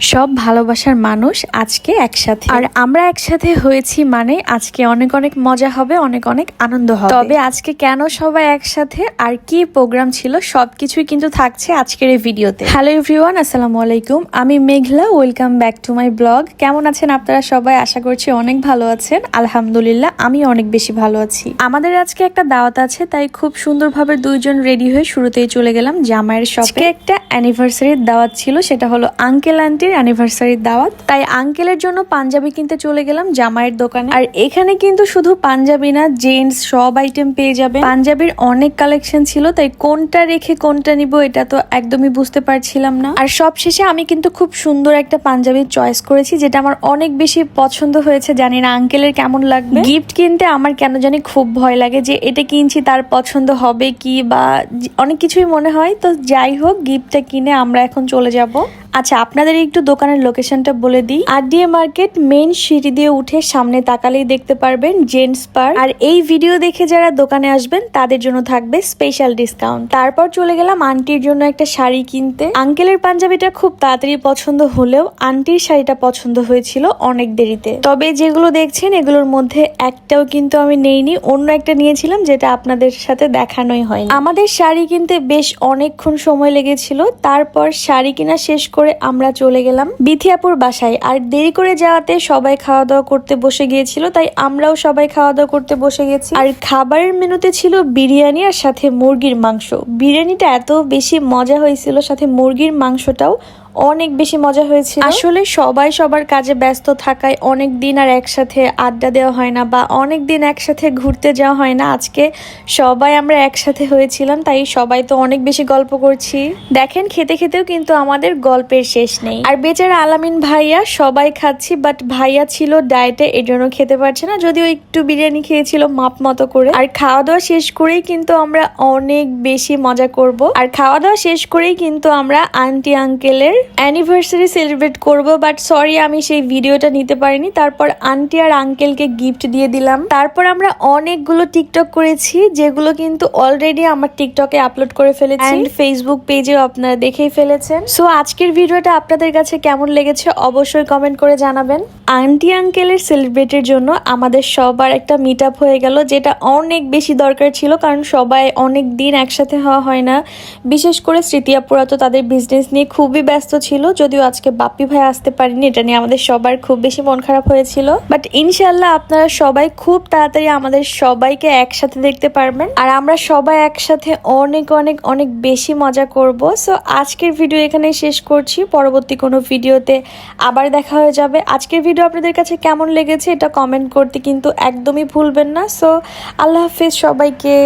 সব ভালোবাসার মানুষ আজকে একসাথে। আর আমরা একসাথে হয়েছি মানে আজকে অনেক অনেক মজা হবে, অনেক অনেক আনন্দ হবে। তবে আজকে কেন সবাই একসাথে আর কি প্রোগ্রাম ছিল সবকিছুই কিন্তু থাকছে আজকের এই ভিডিওতে। হ্যালো এভরিওয়ান, আসসালামু আলাইকুম। আমি Meghla, welcome back to my blog. কেমন আছেন আপনারা সবাই? আশা করছি অনেক ভালো আছেন। আলহামদুলিল্লাহ আমি অনেক বেশি ভালো আছি। আমাদের আজকে একটা দাওয়াত আছে, তাই খুব সুন্দরভাবে দুইজন রেডি হয়ে শুরুতেই চলে গেলাম জামাইয়ের শপে। একটা অ্যানিভার্সারির দাওয়াত ছিল, সেটা হলো আঙ্কেল আন্টির অ্যানিভার্সারির দাওয়াত। তাই আঙ্কেলের জন্য পাঞ্জাবি কিনতে চলে গেলাম জামাইয়ের দোকানে। আর এখানে কিন্তু শুধু পাঞ্জাবি না জেন্টস সব আইটেম পেয়ে যাবে পাঞ্জাবির অনেক কালেকশন ছিল, তাই কোনটা রেখে কোনটা নিব এটা তো একদমই বুঝতে পারছিলাম না। আর সব শেষে আমি কিন্তু খুব সুন্দর একটা পাঞ্জাবি চয়েস করেছি, যেটা আমার অনেক বেশি পছন্দ হয়েছে। জানি না আঙ্কেলের কেমন লাগবে। গিফট কিনতে আমার কেন জানি খুব ভয় লাগে যে এটা কিনছি তার পছন্দ হবে কি বা, অনেক কিছুই মনে হয়। তো যাই হোক গিফটটা কিনে আমরা এখন চলে যাব। আচ্ছা আপনাদের একটু দোকানের লোকেশনটা বলে দিই। আর আরডিএ মার্কেট মেন সিঁড়ি দিয়ে উঠে সামনে তাকালেই দেখতে পারবেন জেন্টস পার আর এই ভিডিও দেখে যারা দোকানে আসবেন, তাদের জন্য থাকবে স্পেশাল ডিসকাউন্ট তারপর চলে গেলাম আন্টির জন্য একটা শাড়ি কিনতে। আঙ্কেলের পাঞ্জাবিটা খুব তাড়াতাড়ি পছন্দ হলেও আন্টির শাড়িটা পছন্দ হয়েছিল অনেক দেরিতে। তবে যেগুলো দেখছেন, এগুলোর মধ্যে একটাও কিন্তু আমি নেইনি, অন্য একটা নিয়েছিলাম যেটা আপনাদের সাথে দেখানোই হয়নি। আমাদের শাড়ি কিনতে বেশ অনেকক্ষণ সময় লেগেছিল, তারপর শাড়ি কিনা শেষ করে আমরা চলে গেলাম বিথিয়াপুর বাসায়। আর দেরি করে যাওয়াতে সবাই খাওয়া দাওয়া করতে বসে গিয়েছিল, তাই আমরাও সবাই খাওয়া দাওয়া করতে বসে গেছি। আর খাবারের মেনুতে ছিল বিরিয়ানি আর সাথে মুরগির মাংস। বিরিয়ানিটা এত বেশি মজা হয়েছিল, সাথে মুরগির মাংসটাও অনেক বেশি মজা হয়েছিল। আসলে সবাই সবার কাজে ব্যস্ত থাকায় অনেক দিন আর একসাথে আড্ডা দেওয়া হয় না বা অনেক দিন একসাথে ঘুরতে যাওয়া হয় না। আজকে সবাই আমরা একসাথে হয়েছিলাম, তাই সবাই তো অনেক বেশি গল্প করছি। দেখেন, খেতে খেতেও কিন্তু আমাদের গল্পের শেষ নেই। আর বেচারা আলামিন ভাইয়া, সবাই খাচ্ছি বাট ভাইয়া ছিল ডায়েটে এর জন্য খেতে পারছে না। যদিও একটু বিরিয়ানি খেয়েছিল মাপ মতো করে। আর খাওয়া দাওয়া শেষ করেই কিন্তু আমরা অনেক বেশি মজা করব। আর খাওয়া দাওয়া শেষ করেই কিন্তু আমরা আন্টি আঙ্কেলের অ্যানিভার্সারি সেলিব্রেট করব বাট সরি আমি সেই ভিডিওটা নিতে পারিনি। তারপর আন্টি আর আঙ্কেলকে গিফট দিয়ে দিলাম। তারপর আমরা অনেকগুলো টিকটক করেছি যেগুলো কিন্তু অলরেডি আমার টিকটকে আপলোড করে ফেলেছি। এন্ড ফেসবুক পেজেও আপনারা দেখেই ফেলেছেন। সো আজকের ভিডিওটা আপনাদের কাছে কেমন লেগেছে অবশ্যই কমেন্ট করে জানাবেন। আন্টি আঙ্কেলের সেলিব্রেটের জন্য আমাদের সবার একটা মিট আপ হয়ে গেল যেটা অনেক বেশি দরকার ছিল কারণ সবাই অনেক দিন একসাথে হওয়া হয় না। বিশেষ করে স্মৃতিয়াপুরা তো তাদের বিজনেস নিয়ে খুবই ব্যস্ত ছিল, যদিও আজকে বাপ্পি ভাই আসতে পারেনি, এটা নিয়ে আমাদের সবার খুব বেশি মন খারাপ হয়েছিল। বাট ইনশাল্লাহ আপনারা সবাই খুব তাড়াতাড়ি আমাদের সবাইকে একসাথে দেখতে পারবেন। আর আমরা সবাই একসাথে অনেক অনেক অনেক বেশি মজা করব। সো আজকের ভিডিও এখানে শেষ করছি। পরবর্তী কোনো ভিডিওতে আবার দেখা হয়ে যাবে। আজকের ভিডিও আপনাদের কাছে কেমন লেগেছে এটা কমেন্ট করতে কিন্তু একদমই ভুলবেন না। সো আল্লাহ হাফিজ সবাইকে।